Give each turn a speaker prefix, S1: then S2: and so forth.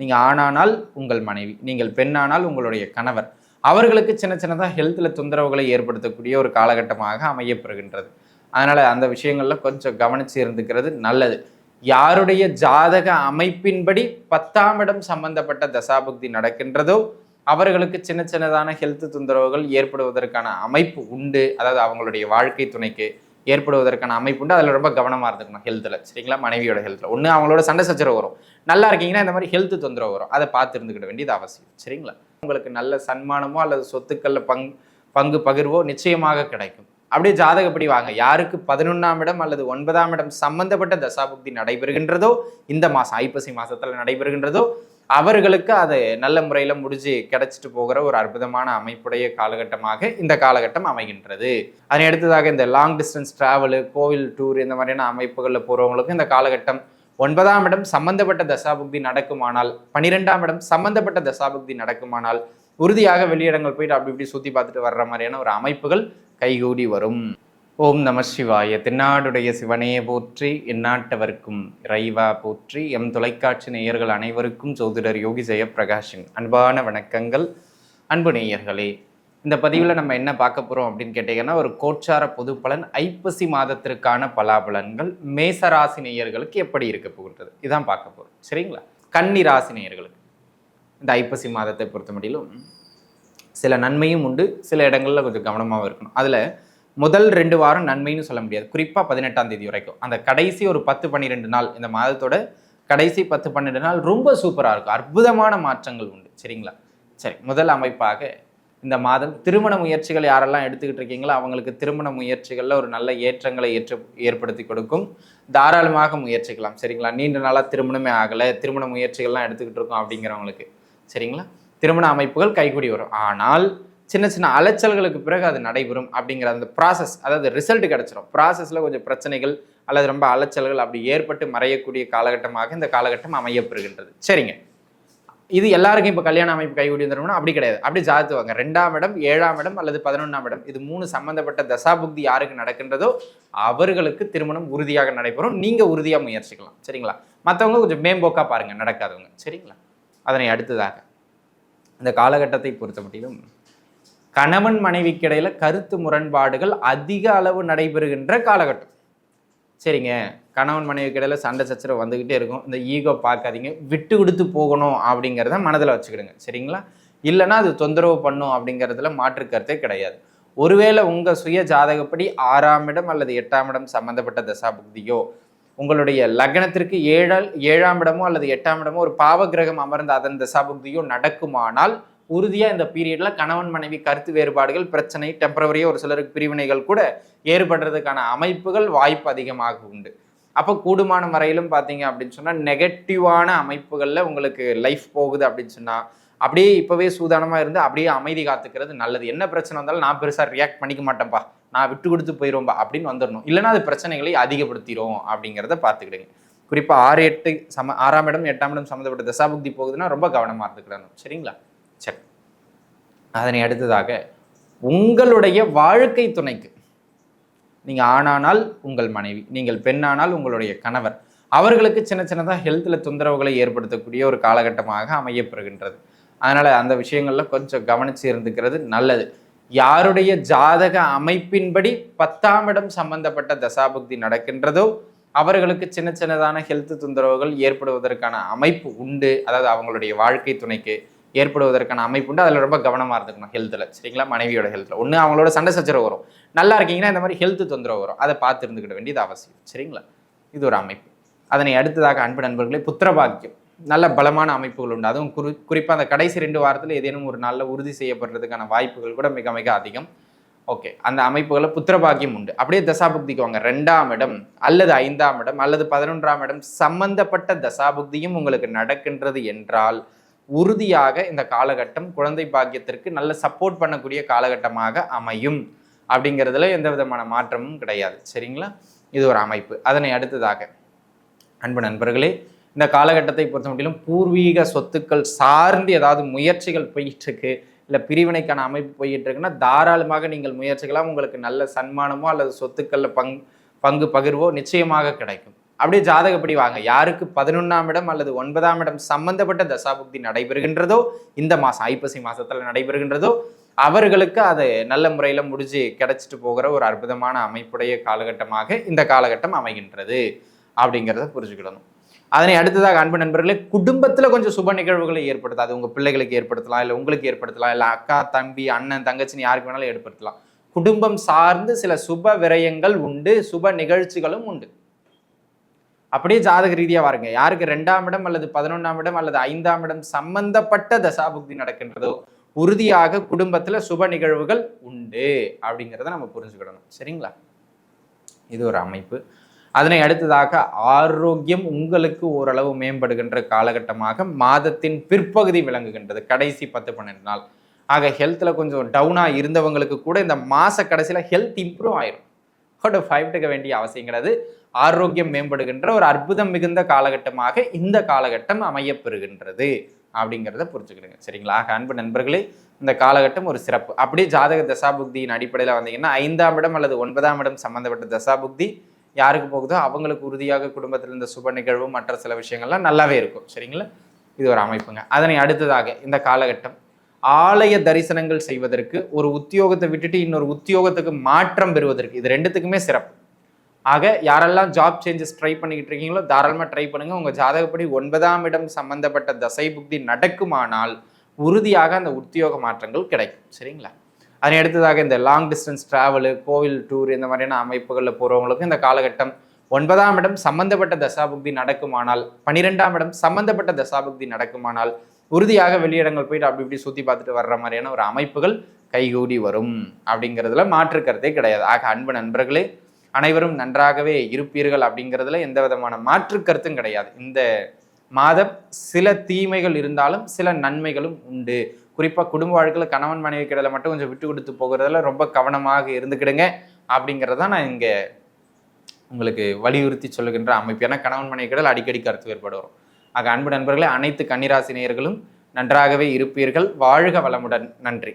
S1: நீங்கள் ஆணானால் உங்கள் மனைவி நீங்கள் பெண்ணானால் உங்களுடைய கணவர். அவர்களுக்கு சின்ன சின்னதாக ஹெல்த்தில் தொந்தரவுகளை ஏற்படுத்தக்கூடிய ஒரு காலகட்டமாக அமையப்பெறுகின்றது. அதனால் அந்த விஷயங்களில் கொஞ்சம் கவனித்து இருந்துக்கிறது நல்லது. யாருடைய ஜாதக அமைப்பின்படி பத்தாம் இடம் சம்பந்தப்பட்ட தசாபுக்தி நடக்கின்றதோ அவர்களுக்கு சின்ன சின்னதான ஹெல்த் தொந்தரவுகள் ஏற்படுவதற்கான அமைப்பு உண்டு. அதாவது அவங்களுடைய வாழ்க்கை துணைக்கு ஏற்படுவதற்கான அமைப்பு உண்டு. அதில் ரொம்ப கவனமாக இருந்துக்கணும் ஹெல்த்தில் சரிங்களா? மனைவியோட ஹெல்த்தில் ஒன்று அவங்களோட சண்டை சச்சரவு வரும். நல்லா இருக்கீங்கன்னா இந்த மாதிரி ஹெல்த் தொந்தரவு வரும். அதை பார்த்து இருந்துக்கிட வேண்டியது அவசியம். சரிங்களா? உங்களுக்கு நல்ல சன்மானமோ அல்லது சொத்துக்களில் பங் பங்கு பகிர்வோ நிச்சயமாக கிடைக்கும். அப்படியே ஜாதகப்படி வாங்க. யாருக்கு பதினொன்றாம் இடம் அல்லது ஒன்பதாம் இடம் சம்பந்தப்பட்ட தசாபுக்தி நடைபெறுகின்றதோ இந்த மாதம் ஐப்பசி மாதத்தில் நடைபெறுகின்றதோ அவர்களுக்கு அது நல்ல முறையில் முடிஞ்சு கிடைச்சிட்டு போகிற ஒரு அற்புதமான அமைப்புடைய காலகட்டமாக இந்த காலகட்டம் அமைகின்றது. அதனை அடுத்ததாக இந்த லாங் டிஸ்டன்ஸ் ட்ராவலு கோவில் டூர் இந்த மாதிரியான அமைப்புகளில் போகிறவங்களுக்கும் இந்த காலகட்டம் ஒன்பதாம் இடம் சம்பந்தப்பட்ட தசாபுக்தி நடக்குமானால் பன்னிரெண்டாம் இடம் சம்பந்தப்பட்ட தசாபுக்தி நடக்குமானால் உறுதியாக வெளியிடங்கள் போயிட்டு அப்படி இப்படி சுற்றி பார்த்துட்டு வர்ற மாதிரியான ஒரு அமைப்புகள் கைகூடி வரும். ஓம் நம சிவாய. தென்னாடுடைய சிவனையே போற்றி எந்நாட்டவர்க்கும் இறைவா போற்றி எம் தொலைக்காட்சி நேயர்கள் அனைவருக்கும் ஜோதிடர் யோகி ஜெயப்பிரகாஷின் அன்பான வணக்கங்கள். அன்பு நேயர்களே இந்த பதிவில் நம்ம என்ன பார்க்க போகிறோம் அப்படின்னு கேட்டிங்கன்னா ஒரு கோச்சார பொது பலன் ஐப்பசி மாதத்திற்கான பலாபலன்கள் மேசராசி நேயர்களுக்கு எப்படி இருக்க போகின்றது? இதான் பார்க்க போகிறோம் சரிங்களா? கன்னி ராசி நேயர்களுக்கு. இந்த ஐப்பசி மாதத்தை பொறுத்த முடியலும் சில நன்மையும் உண்டு சில இடங்களில் கொஞ்சம் கவனமாகவும் இருக்கணும். அதில் முதல் ரெண்டு வாரம் நன்மைன்னு சொல்ல முடியாது. குறிப்பாக பதினெட்டாம் தேதி வரைக்கும். அந்த கடைசி ஒரு பத்து பன்னிரெண்டு நாள் இந்த மாதத்தோட கடைசி பத்து பன்னெண்டு நாள் ரொம்ப சூப்பராக இருக்கும். அற்புதமான மாற்றங்கள் உண்டு. சரிங்களா? சரி முதல் அமைப்பாக இந்த மாதம் திருமண முயற்சிகள் யாரெல்லாம் எடுத்துக்கிட்டு இருக்கீங்களோ அவங்களுக்கு திருமண முயற்சிகளில் ஒரு நல்ல ஏற்றங்களை ஏற்று ஏற்படுத்தி கொடுக்கும். தாராளமாக முயற்சிக்கலாம். சரிங்களா? நீண்ட நாளாக திருமணமே ஆகலை திருமண முயற்சிகள்லாம் எடுத்துக்கிட்டு இருக்கோம் அப்படிங்கிறவங்களுக்கு. சரிங்களா? திருமண அமைப்புகள் கைகூடி வரும். ஆனால் சின்ன சின்ன அலைச்சல்களுக்கு பிறகு அது நடைபெறும் அப்படிங்கிற அந்த ப்ராசஸ் அதாவது ரிசல்ட் கிடச்சிரும். ப்ராசஸில் கொஞ்சம் பிரச்சனைகள் அல்லது ரொம்ப அலைச்சல்கள் அப்படி ஏற்பட்டு மறையக்கூடிய காலகட்டமாக இந்த காலகட்டம் அமையப்பெறுகின்றது. சரிங்க. இது எல்லாருக்கும் இப்போ கல்யாண அமைப்பு கைகூடி வந்துடும்னா அப்படி கிடையாது. அப்படி ஜாத்துவாங்க ரெண்டாம் இடம் ஏழாம் இடம் அல்லது பதினொன்றாம் இடம் இது மூணு சம்மந்தப்பட்ட தசாபுக்தி யாருக்கு நடக்கின்றதோ அவர்களுக்கு திருமணம் உறுதியாக நடைபெறும். நீங்கள் உறுதியாக முயற்சிக்கலாம். சரிங்களா? மற்றவங்க கொஞ்சம் மேம்போக்காக பாருங்கள் நடக்காதவங்க. சரிங்களா? அதனை அடுத்ததாக. இந்த காலகட்டத்தை பொறுத்த மட்டிலும் கணவன் மனைவிக்கு இடையில கருத்து முரண்பாடுகள் அதிக அளவு நடைபெறுகின்ற காலகட்டம். சரிங்க. கணவன் மனைவிக்கு இடையில சண்டை சச்சரவு வந்துக்கிட்டே இருக்கும். இந்த ஈகோ பார்க்காதீங்க. விட்டு கொடுத்து போகணும் அப்படிங்கிறத மனதில் வச்சுக்கிடுங்க. சரிங்களா? இல்லைன்னா அது தொந்தரவு பண்ணும் அப்படிங்கிறதுல மாற்று கருத்தே கிடையாது. ஒருவேளை உங்கள் சுய ஜாதகப்படி ஆறாம் இடம் அல்லது எட்டாம் இடம் சம்பந்தப்பட்ட தசாபுக்தியோ உங்களுடைய லக்னத்திற்கு ஏழால் ஏழாம் இடமோ அல்லது எட்டாம் இடமோ ஒரு பாவகிரகம் அமர்ந்த அதன் தசாபுக்தியோ நடக்குமானால் உறுதியாக இந்த பீரியடில் கணவன் மனைவி கருத்து வேறுபாடுகள் பிரச்சனை டெம்பரவரியாக ஒரு சிலருக்கு பிரிவினைகள் கூட ஏற்படுறதுக்கான அமைப்புகள் வாய்ப்பு அதிகமாக உண்டு. அப்போ கூடுமான வரையிலும் பார்த்தீங்க அப்படின்னு சொன்னால் நெகட்டிவான அமைப்புகளில் உங்களுக்கு லைஃப் போகுது அப்படின்னு சொன்னால் அப்படியே இப்போவே சூதானமாக இருந்து அப்படியே அமைதி காத்துக்கிறது நல்லது. என்ன பிரச்சனை வந்தாலும் நான் பெருசாக ரியாக்ட் பண்ணிக்க மாட்டேன்ப்பா நான் விட்டு கொடுத்து போயிடுவோம்பா அப்படின்னு வந்துடணும் இல்லைன்னா அது பிரச்சனைகளை அதிகப்படுத்திடும் அப்படிங்கிறத பார்த்துக்கிடுங்க குறிப்பாக ஆறு எட்டு சம ஆறாம் இடம் எட்டாம் இடம் சம்மந்தப்பட்ட தசாபுக்தி போகுதுன்னா ரொம்ப கவனமாக இருந்துக்கிடணும். சரிங்களா? சரி அதனை அடுத்ததாக உங்களுடைய வாழ்க்கை துணைக்கு. நீங்கள் ஆணானால் உங்கள் மனைவி நீங்கள் பெண்ணானால் உங்களுடைய கணவர். அவர்களுக்கு சின்ன சின்னதாக ஹெல்த்தில் தொந்தரவுகளை ஏற்படுத்தக்கூடிய ஒரு காலகட்டமாக அமையப்பெறுகின்றது. அதனால் அந்த விஷயங்களில் கொஞ்சம் கவனித்து இருந்துக்கிறது நல்லது. யாருடைய ஜாதக அமைப்பின்படி பத்தாம் இடம் சம்பந்தப்பட்ட தசாபுக்தி நடக்கின்றதோ அவர்களுக்கு சின்ன சின்னதான ஹெல்த் தொந்தரவுகள் ஏற்படுவதற்கான அமைப்பு உண்டு. அதாவது அவங்களுடைய வாழ்க்கை துணைக்கு. ஏற்படுவதற்கான அமைப்பு உண்டு. அதில் ரொம்ப கவனமாக இருந்துக்கணும் ஹெல்த்தில் சரிங்களா? மனைவியோட ஹெல்த்தில் ஒன்று அவங்களோட சண்டை சச்சரவு வரும். நல்லா இருக்கீங்கன்னா இந்த மாதிரி ஹெல்த் தொந்தரவு வரும். அதை பார்த்து இருந்துக்கிட வேண்டியது அவசியம். சரிங்களா? இது ஒரு அமைப்பு. அதனை அடுத்ததாக அன்பு நண்பர்களே புத்திரபாக்கியம். நல்ல பலமான அமைப்புகள் உண்டு. அதுவும் குறி குறிப்பாக அந்த கடைசி ரெண்டு வாரத்தில் ஏதேனும் ஒரு நல்ல உறுதி செய்யப்படுறதுக்கான வாய்ப்புகள் கூட மிக மிக அதிகம். ஓகே. அந்த அமைப்புகளை புத்திரபாக்கியம் உண்டு. அப்படியே தசாபுக்திக்கு வாங்க. ரெண்டாம் இடம் அல்லது ஐந்தாம் இடம் அல்லது பதினொன்றாம் இடம் சம்பந்தப்பட்ட தசாபுக்தியும் உங்களுக்கு நடக்கின்றது என்றால் உறுதியாக இந்த காலகட்டம் குழந்தை பாக்கியத்திற்கு நல்ல சப்போர்ட் பண்ணக்கூடிய காலகட்டமாக அமையும். அப்படிங்கிறதுல எந்த விதமான மாற்றமும் கிடையாது. சரிங்களா? இது ஒரு அமைப்பு. அதனை அடுத்ததாக அன்பு நண்பர்களே இந்த காலகட்டத்தை பொறுத்த மட்டிலும் பூர்வீக சொத்துக்கள் சார்ந்து ஏதாவது முயற்சிகள் போயிட்டு இருக்கு இல்லை பிரிவினைக்கான அமைப்பு போயிட்டு இருக்குன்னா தாராளமாக நீங்கள் முயற்சிகளாக உங்களுக்கு நல்ல சன்மானமோ அல்லது சொத்துக்களில் பங் பங்கு பகிர்வோ நிச்சயமாக கிடைக்கும். அப்படியே ஜாதகப்படி வாங்க. யாருக்கு பதினொன்றாம் இடம் அல்லது ஒன்பதாம் இடம் சம்பந்தப்பட்ட தசாபுக்தி நடைபெறுகின்றதோ இந்த மாதம் ஐப்பசி மாதத்தில் நடைபெறுகின்றதோ அவர்களுக்கு அது நல்ல முறையில் முடிஞ்சு கிடச்சிட்டு போகிற ஒரு அற்புதமான அமைப்புடைய காலகட்டமாக இந்த காலகட்டம் அமைகின்றது அப்படிங்கிறத புரிஞ்சுக்கிடணும். அதனை அடுத்ததாக அன்பு நண்பர்களே குடும்பத்தில் கொஞ்சம் சுப நிகழ்வுகளை ஏற்படுத்தும் அது உங்கள் பிள்ளைகளுக்கு ஏற்படுத்தலாம் இல்லை உங்களுக்கு ஏற்படுத்தலாம் இல்லை அக்கா தம்பி அண்ணன் தங்கச்சின்னு யாருக்கு வேணாலும் ஏற்படுத்தலாம். குடும்பம் சார்ந்து சில சுப விரயங்கள் உண்டு சுப நிகழ்ச்சிகளும் உண்டு. அப்படியே ஜாதக ரீதியாக வாருங்க. யாருக்கு ரெண்டாம் இடம் அல்லது பதினொன்றாம் இடம் அல்லது ஐந்தாம் இடம் சம்பந்தப்பட்ட தசாபுக்தி நடக்கின்றதோ உறுதியாக குடும்பத்தில் சுப நிகழ்வுகள் உண்டு அப்படிங்கிறத நம்ம புரிஞ்சுக்கிடணும். சரிங்களா? இது ஒரு அமைப்பு. அதனை அடுத்ததாக ஆரோக்கியம் உங்களுக்கு ஓரளவு மேம்படுகின்ற காலகட்டமாக மாதத்தின் பிற்பகுதி விளங்குகின்றது. கடைசி பத்து பன்னெண்டு நாள். ஆக ஹெல்த்தில் கொஞ்சம் டவுனாக இருந்தவங்களுக்கு கூட இந்த மாத கடைசியில் ஹெல்த் இம்ப்ரூவ் ஆயிரும். ஒரு பயப்பட்டுக்க வேண்டிய அவசியம் கிடையாது ஆரோக்கியம் மேம்படுகின்ற ஒரு அற்புதம் மிகுந்த காலகட்டமாக இந்த காலகட்டம் அமையப்பெறுகின்றது அப்படிங்கிறத புரிஞ்சுக்கிடுங்க. சரிங்களா? அன்பு நண்பர்களே இந்த காலகட்டம் ஒரு சிறப்பு. அப்படியே ஜாதக தசாபுக்தியின் அடிப்படையில் வந்தீங்கன்னா ஐந்தாம் இடம் அல்லது ஒன்பதாம் இடம் சம்பந்தப்பட்ட தசாபுக்தி யாருக்கு போகுதோ அவங்களுக்கு உறுதியாக குடும்பத்தில் இந்த சுப நிகழ்வு மற்ற சில விஷயங்கள்லாம் நல்லாவே இருக்கும். சரிங்களா? இது ஒரு அமைப்புங்க. அதனை அடுத்ததாக இந்த காலகட்டம் ஆலய தரிசனங்கள் செய்வதற்கு ஒரு உத்தியோகத்தை விட்டுட்டு இன்னொரு உத்தியோகத்துக்கு மாற்றம் பெறுவதற்கு இது ரெண்டுத்துக்குமே சிறப்பு. ஆக யாரெல்லாம் ஜாப் சேஞ்சஸ் ட்ரை பண்ணிக்கிட்டு இருக்கீங்களோ தாராளமாக ட்ரை பண்ணுங்க. உங்கள் ஜாதகப்படி ஒன்பதாம் இடம் சம்பந்தப்பட்ட தசை புக்தி நடக்குமானால் உறுதியாக அந்த உத்தியோக மாற்றங்கள் கிடைக்கும். சரிங்களா? அதனை அடுத்ததாக இந்த லாங் டிஸ்டன்ஸ் ட்ராவலு கோவில் டூர் இந்த மாதிரியான அமைப்புகளில் போகிறவங்களுக்கு இந்த காலகட்டம் ஒன்பதாம் இடம் சம்பந்தப்பட்ட தசாபுக்தி நடக்குமானால் பனிரெண்டாம் இடம் சம்பந்தப்பட்ட தசாபுக்தி நடக்குமானால் உறுதியாக வெளியிடங்கள் போயிட்டு அப்படி இப்படி சுற்றி பார்த்துட்டு வர்ற மாதிரியான ஒரு அமைப்புகள் கைகூடி வரும் அப்படிங்கிறதுல மாற்று கருத்தே கிடையாது. ஆக அன்பு நண்பர்களே அனைவரும் நன்றாகவே இருப்பீர்கள் அப்படிங்கிறதுல எந்த விதமான மாற்று கருத்தும் கிடையாது. இந்த மாதம் சில தீமைகள் இருந்தாலும் சில நன்மைகளும் உண்டு. குறிப்பாக குடும்ப வாழ்க்கையில் கணவன் மனைவி கிடையில மட்டும் கொஞ்சம் விட்டு கொடுத்து போகிறதுல ரொம்ப கவனமாக இருந்துக்கிடுங்க அப்படிங்கிறத நான் இங்கே உங்களுக்கு வலியுறுத்தி சொல்லுகின்ற அமைப்பு. ஏன்னா கணவன் மனைவி கிடையில் அடிக்கடி கருத்து வேறுபாடு வரும். ஆக அன்பு நண்பர்களே அனைத்து கன்னிராசி நேயர்களும் நன்றாகவே இருப்பீர்கள். வாழ்க வளமுடன். நன்றி.